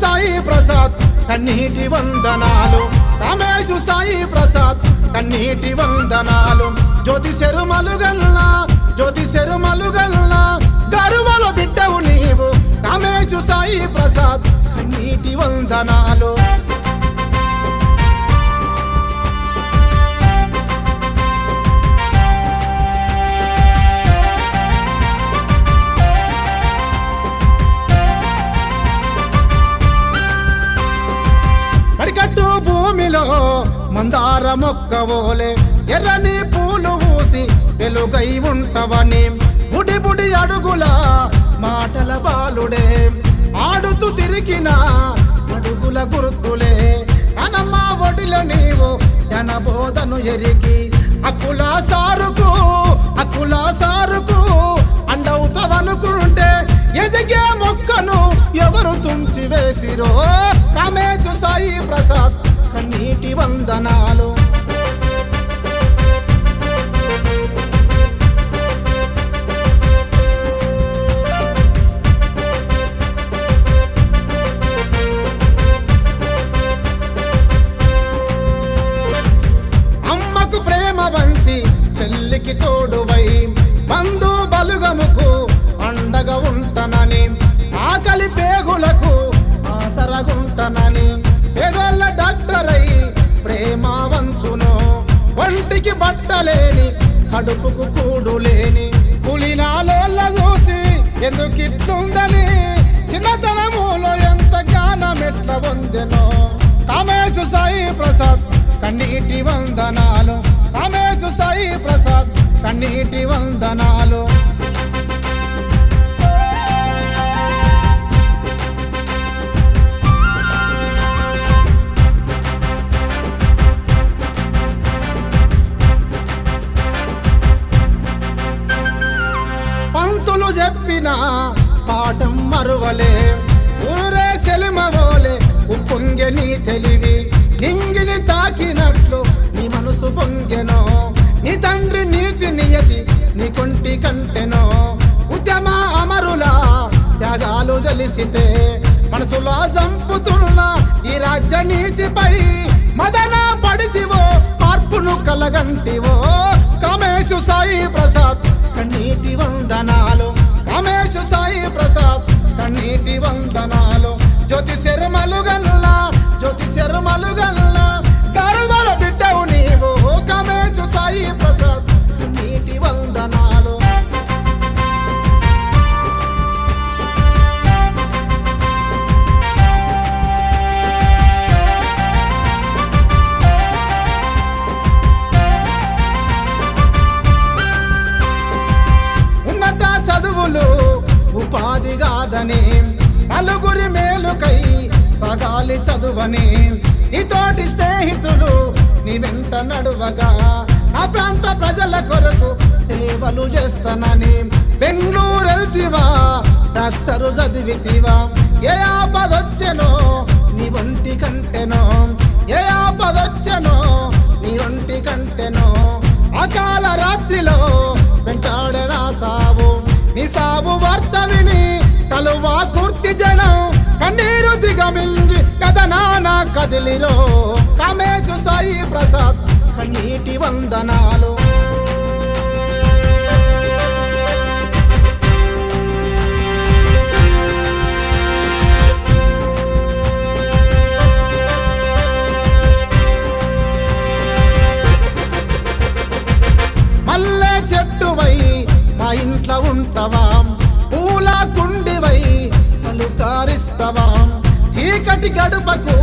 సాయి ప్రసాద్ కన్నీటి వందనాలు. రమేష్ సాయి ప్రసాద్ కన్నీటి వందనాలు. జ్యోతి శరుమలుగల్లా జ్యోతి శరుమలుగల్లా గరువల బిడ్డవు నీవు రమేష్ సాయి ప్రసాద్ కన్నీటి వందనాలు. భూమిలో మందార మొక్క ఓలే. ఎర్రని పూలు ఊసి వెలుగై ఉంటవని బుడి బుడి అడుగుల మాటల బాలుడే. ఆడుతూ తిరిగిన అడుగుల గుర్తులే. అనమ్మ ఒడిల నీవు జనబోధను ఎరిగి అకుల సారుకు అకుల సారుకు అండవుతావనుకుంటే ఎదిగే మొక్కను ఎవరు తుంచి వేసిరో? కామేజు సాయి ప్రసాద్ నీటి వందనాలు. కడుపుకు కూడు లేని కులినాలోళ్ళ చూసి ఎందుకిట్లుందని? చిన్నతనములో ఎంత గానం ఎట్ల పొందెనో? కామేశు సాయి ప్రసాద్ కన్నీటి వందనాలు. కామేశు సాయి ప్రసాద్ కన్నీటి వందనాలు. చెప్పిన పాఠం మరువలే. ఊరే సెలిమవోలే ఉప్పొంగె నీ తెలివి. నింగిని తాకినట్లు నీ మనసు పొంగెనో. నీ తండ్రి నీతి నియతి నీ కొంటి కంటెనో. ఉద్యమ అమరుల త్యాగాలు తెలిసితే మనసులో చంపుతున్న ఈ రాజ్య నీతిపై మదన పడితివో మార్పును కలగంటివో. కామేశు సాయి ప్రసాద్ కన్నీటి వందనాలు. రమేష్ సాయి ప్రసాద్ కన్నీటి వందనాలు జ్యోతి పగాలి చదువని నీతోటి స్నేహితులు నీ వెంట నడువగా ఆ ప్రాంత ప్రజల కొరకు సేవలు చేస్తానని బెంగళూరు వెళ్తివా డాక్టరు చదివితివా ఏ ఆపదొచ్చెనో నీ ఒంటి కంటెనో ఏ కదిలిరో కామేచు సాయి ప్రసాద్ కన్నీటి వందనాలు. మల్లె చెట్టువై మా ఇంట్లో ఉంటవా. పూల కుండివై పలుకారిస్తవాం చీకటి గడుపకు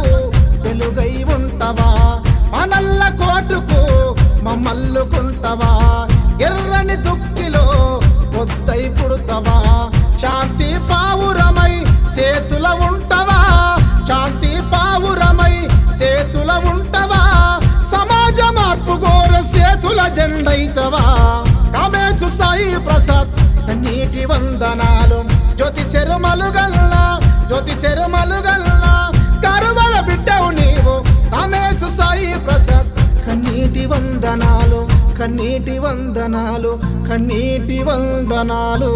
వెలుగై ఉంటవా? మనల్ల కోటుకు మమ్మల్లుకుంటవా ఎర్రని దుక్కిలో పొద్దై పుడతవా? శాంతి పావురమై చేతుల ఉంటవా? శాంతి పావురమై చేతుల ఉంటవా? సమాజ మార్పు గోర సేతుల జెండైతవా? కామేచు సాయి ప్రసాద్ నీటి వందనాలు. జ్యోతి శరుమలు గల్లా జ్యోతి శరుమలు గల్లా. కరువల బిడ్డవు నీవు కామేచు సాయి ప్రసాద్. కన్నీటి వందనాలు కన్నీటి వందనాలు కన్నీటి వందనాలు.